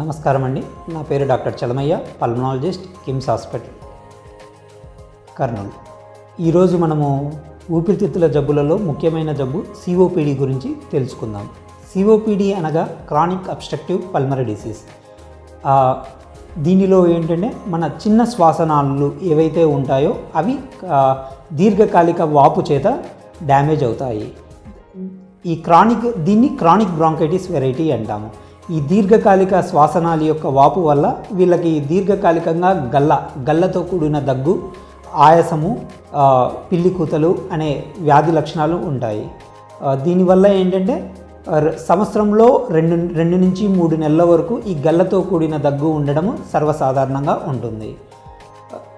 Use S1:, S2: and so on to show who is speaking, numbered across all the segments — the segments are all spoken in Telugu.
S1: నమస్కారం అండి నా పేరు doctor Chalamayya pulmonologist KIMS hospital Kurnool. ఈరోజు మనము ఊపిరితిత్తుల జబ్బులలో ముఖ్యమైన జబ్బు సిఓపిడి గురించి తెలుసుకుందాం. సిఓపిడి అనగా క్రానిక్ అబ్స్ట్రక్టివ్ పల్మరీ డిసీజ్. దీనిలో ఏంటంటే మన చిన్న శ్వాసనాళాలు ఏవైతే ఉంటాయో అవి దీర్ఘకాలిక వాపు చేత డ్యామేజ్ అవుతాయి. ఈ క్రానిక్ దీన్ని క్రానిక్ బ్రాంకైటిస్ వెరైటీ అంటాము. ఈ దీర్ఘకాలిక శ్వాసనాళి యొక్క వాపు వల్ల వీళ్ళకి దీర్ఘకాలికంగా గల్ల గల్లతో కూడిన దగ్గు ఆయాసము పిల్లి కూతలు అనే వ్యాధి లక్షణాలు ఉంటాయి. దీనివల్ల ఏంటంటే ర- సంవత్సరంలో రెండు రెండు నుంచి మూడు నెలల వరకు ఈ గల్లతో కూడిన దగ్గు ఉండడము సర్వసాధారణంగా ఉంటుంది.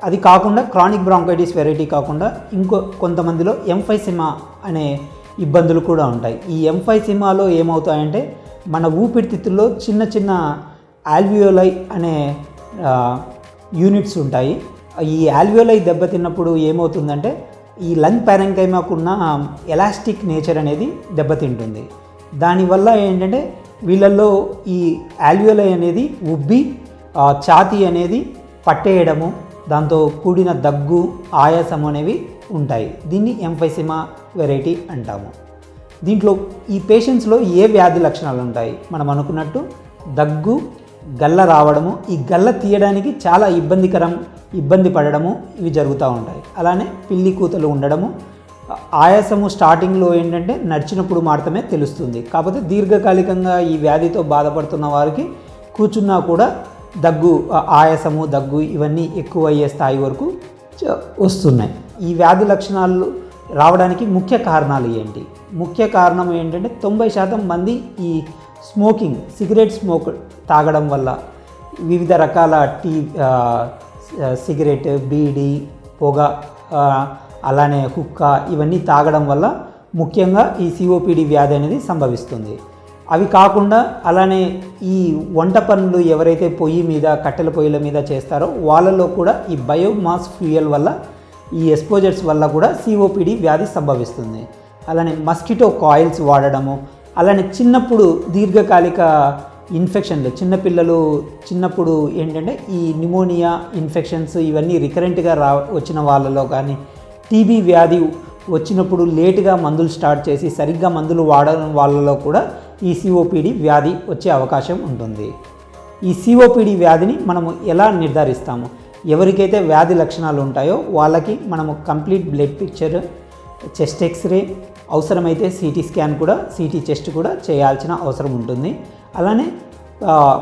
S1: అది కాకుండా క్రానిక్ బ్రాంకైటిస్ వెరైటీ కాకుండా ఇంకో కొంతమందిలో ఎంఫైసిమా అనే ఇబ్బందులు కూడా ఉంటాయి. ఈ ఎంఫైసిమాలో ఏమవుతాయంటే మన ఊపిరితిత్తుల్లో చిన్న చిన్న ఆల్వియోలై అనే యూనిట్స్ ఉంటాయి. ఈ ఆల్వియోలై దెబ్బతిన్నప్పుడు ఏమవుతుందంటే ఈ లంగ్ ప్యారంకైమాకున్న ఎలాస్టిక్ నేచర్ అనేది దెబ్బతింటుంది దానివల్ల ఏంటంటే వీళ్ళల్లో ఈ ఆల్వియోలై అనేది ఉబ్బి ఛాతీ అనేది పట్టేయడము దాంతో కూడిన దగ్గు ఆయాసం అనేవి ఉంటాయి. దీన్ని ఎంఫైసిమా వెరైటీ అంటాము. దీంట్లో ఈ పేషెంట్స్లో ఏ వ్యాధి లక్షణాలు ఉంటాయి? మనం అనుకున్నట్టు దగ్గు గల్ల రావడము ఈ గల్ల తీయడానికి చాలా ఇబ్బందికరం ఇబ్బంది పడడము ఇవి జరుగుతూ ఉంటాయి. అలానే పిల్లి కూతలు ఉండడము ఆయాసము స్టార్టింగ్లో ఏంటంటే నడిచినప్పుడు మాత్రమే తెలుస్తుంది. కాకపోతే దీర్ఘకాలికంగా ఈ వ్యాధితో బాధపడుతున్న వారికి కూర్చున్నా కూడా దగ్గు ఆయాసము దగ్గు ఇవన్నీ ఎక్కువ అయ్యే స్థాయి వరకు వస్తున్నాయి. ఈ వ్యాధి లక్షణాలు రావడానికి ముఖ్య కారణాలు ఏంటి? ముఖ్య కారణం ఏంటంటే తొంభై శాతం మంది ఈ స్మోకింగ్ సిగరెట్ స్మోక్ తాగడం వల్ల వివిధ రకాల టీ సిగరెట్ బీడి పొగ అలానే హుక్క ఇవన్నీ తాగడం వల్ల ముఖ్యంగా ఈ సిఓపిడి వ్యాధి అనేది సంభవిస్తుంది. అవి కాకుండా అలానే ఈ వంట పనులు ఎవరైతే పొయ్యి మీద కట్టెల పొయ్యిల మీద చేస్తారో వాళ్ళలో కూడా ఈ బయోమాస్ ఫ్యూయల్ వల్ల ఈ ఎక్స్పోజర్స్ వల్ల కూడా సిఓపిడి వ్యాధి సంభవిస్తుంది. అలానే మస్కిటో కాయిల్స్ వాడడము అలానే చిన్నప్పుడు దీర్ఘకాలిక ఇన్ఫెక్షన్లు చిన్నపిల్లలు చిన్నప్పుడు ఏంటంటే ఈ నిమోనియా ఇన్ఫెక్షన్స్ ఇవన్నీ రికరెంట్గా రా వచ్చిన వాళ్ళలో కానీ టీబీ వ్యాధి వచ్చినప్పుడు లేటుగా మందులు స్టార్ట్ చేసి సరిగ్గా మందులు వాడడం వాళ్ళలో కూడా ఈ సిఓపిడి వ్యాధి వచ్చే అవకాశం ఉంటుంది. ఈ సిఓపిడి వ్యాధిని మనము ఎలా నిర్ధారిస్తాము? ఎవరికైతే వ్యాధి లక్షణాలు ఉంటాయో వాళ్ళకి మనము complete blood picture chest x-ray అవసరమైతే సిటీ స్కాన్ కూడా సిటీ టెస్ట్ కూడా చేయాల్సిన అవసరం ఉంటుంది. అలానే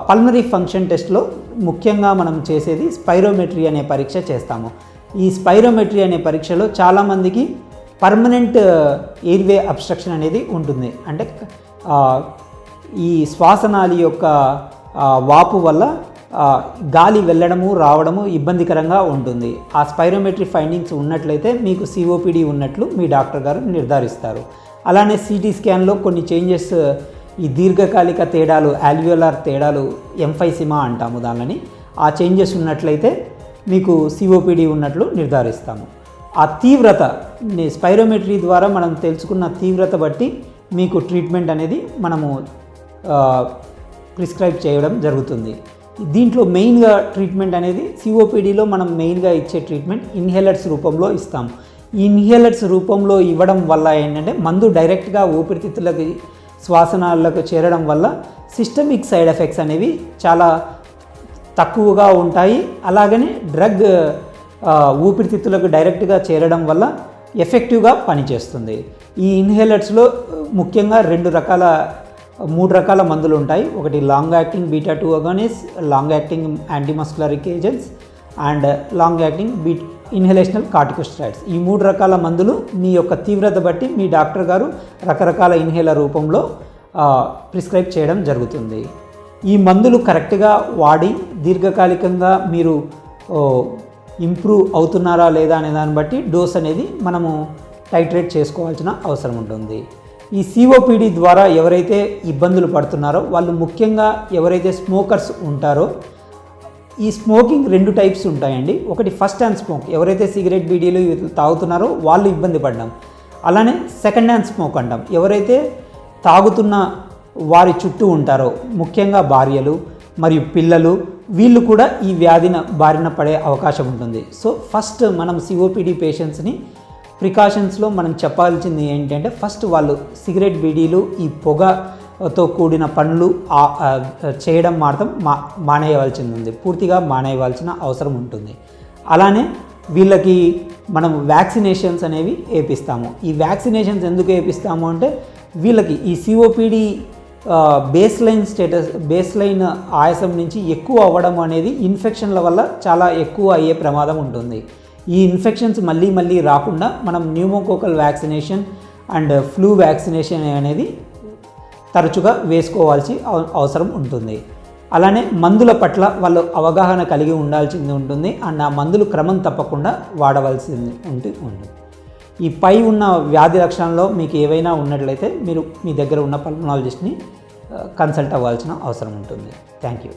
S1: పల్మరీ ఫంక్షన్ టెస్ట్లో ముఖ్యంగా మనం చేసేది స్పైరోమెట్రీ అనే పరీక్ష చేస్తాము. ఈ స్పైరోమెట్రీ అనే పరీక్షలో చాలామందికి పర్మనెంట్ ఎయిర్వే అబ్స్ట్రక్షన్ అనేది ఉంటుంది. అంటే ఈ శ్వాసనాళి యొక్క వాపు వల్ల గాలి వెళ్ళడము రావడము ఇబ్బందికరంగా ఉంటుంది. ఆ స్పైరోమెట్రీ ఫైండింగ్స్ ఉన్నట్లయితే మీకు సిఓపిడి ఉన్నట్లు మీ డాక్టర్ గారు నిర్ధారిస్తారు. అలానే సిటీ స్కాన్లో కొన్ని చేంజెస్ ఈ దీర్ఘకాలిక తేడాలు ఆల్వియోలార్ తేడాలు ఎంఫైసిమా అంటాము దానిని. ఆ చేంజెస్ ఉన్నట్లయితే మీకు సిఓపిడి ఉన్నట్లు నిర్ధారిస్తాము. ఆ తీవ్రత స్పైరోమెట్రీ ద్వారా మనం తెలుసుకున్న తీవ్రత బట్టి మీకు ట్రీట్మెంట్ అనేది మనము ప్రిస్క్రైబ్ చేయడం జరుగుతుంది. దీంట్లో మెయిన్గా ట్రీట్మెంట్ అనేది సిఓపిడిలో మనం మెయిన్గా ఇచ్చే ట్రీట్మెంట్ ఇన్హేలర్స్ రూపంలో ఇస్తాం. ఈ ఇన్హేలర్స్ రూపంలో ఇవ్వడం వల్ల ఏంటంటే మందు డైరెక్ట్గా ఊపిరితిత్తులకి శ్వాసనాలకు చేరడం వల్ల సిస్టమిక్ సైడ్ ఎఫెక్ట్స్ అనేవి చాలా తక్కువగా ఉంటాయి. అలాగనే డ్రగ్ ఊపిరితిత్తులకు డైరెక్ట్గా చేరడం వల్ల ఎఫెక్టివ్గా పనిచేస్తుంది. ఈ ఇన్హేలర్స్లో ముఖ్యంగా రెండు రకాల మూడు రకాల మందులు ఉంటాయి. ఒకటి long acting beta two agonist long acting antimuscarinic agents and long acting beta inhalational corticosteroids ఈ మూడు రకాల మందులు మీ యొక్క తీవ్రత బట్టి మీ డాక్టర్ గారు రకరకాల ఇన్హేలర్ రూపంలో ప్రిస్క్రైబ్ చేయడం జరుగుతుంది. ఈ మందులు కరెక్ట్గా వాడి దీర్ఘకాలికంగా మీరు ఇంప్రూవ్ అవుతున్నారా లేదా అనే దాన్ని బట్టి డోస్ అనేది మనము టైట్రేట్ చేసుకోవాల్సిన అవసరం ఉంటుంది. ఈ సిఓపిడి ద్వారా ఎవరైతే ఇబ్బందులు పడుతున్నారో వాళ్ళు ముఖ్యంగా ఎవరైతే స్మోకర్స్ ఉంటారో ఈ స్మోకింగ్ రెండు టైప్స్ ఉంటాయండి. ఒకటి ఫస్ట్ హ్యాండ్ స్మోక్. ఎవరైతే సిగరెట్ బీడీలు తాగుతున్నారో వాళ్ళు ఇబ్బంది పడ్డాం. అలానే సెకండ్ హ్యాండ్ స్మోక్ అంటాం. ఎవరైతే తాగుతున్న వారి చుట్టూ ఉంటారో ముఖ్యంగా భార్యలు మరియు పిల్లలు వీళ్ళు కూడా ఈ వ్యాధిన బారిన పడే అవకాశం ఉంటుంది. సో ఫస్ట్ మనం సిఓపిడి పేషెంట్స్ని ప్రికాషన్స్లో మనం చెప్పాల్సింది ఏంటంటే ఫస్ట్ వాళ్ళు సిగరెట్ బీడీలు ఈ పొగతో కూడిన పనులు చేయడం మాత్రం మా మానేయవలసింది ఉంది. పూర్తిగా మానేయవలసిన అవసరం ఉంటుంది. అలానే వీళ్ళకి మనం వ్యాక్సినేషన్స్ అనేవి వేపిస్తాము ఈ వ్యాక్సినేషన్స్ ఎందుకు వేపిస్తాము అంటే వీళ్ళకి ఈ COPD baseline status baseline ఆయాసం నుంచి ఎక్కువ అవ్వడం అనేది ఇన్ఫెక్షన్ల వల్ల చాలా ఎక్కువ అయ్యే ప్రమాదం ఉంటుంది. ఈ ఇన్ఫెక్షన్స్ మళ్ళీ మళ్ళీ రాకుండా మనం pneumococcal vaccination and flu vaccination అనేది తరచుగా వేసుకోవాల్సి అవ- అవసరం ఉంటుంది. అలానే మందుల పట్ల వాళ్ళు అవగాహన కలిగి ఉండాల్సింది ఉంటుంది. అండ్ ఆ మందులు క్రమం తప్పకుండా వాడవలసింది ఉంటే ఉంటుంది. ఈ పై ఉన్న వ్యాధి లక్షణంలో మీకు ఏవైనా ఉన్నట్లయితే మీరు మీ దగ్గర ఉన్న పల్మనాలజిస్ట్ని కన్సల్ట్ అవ్వాల్సిన అవసరం ఉంటుంది. Thank you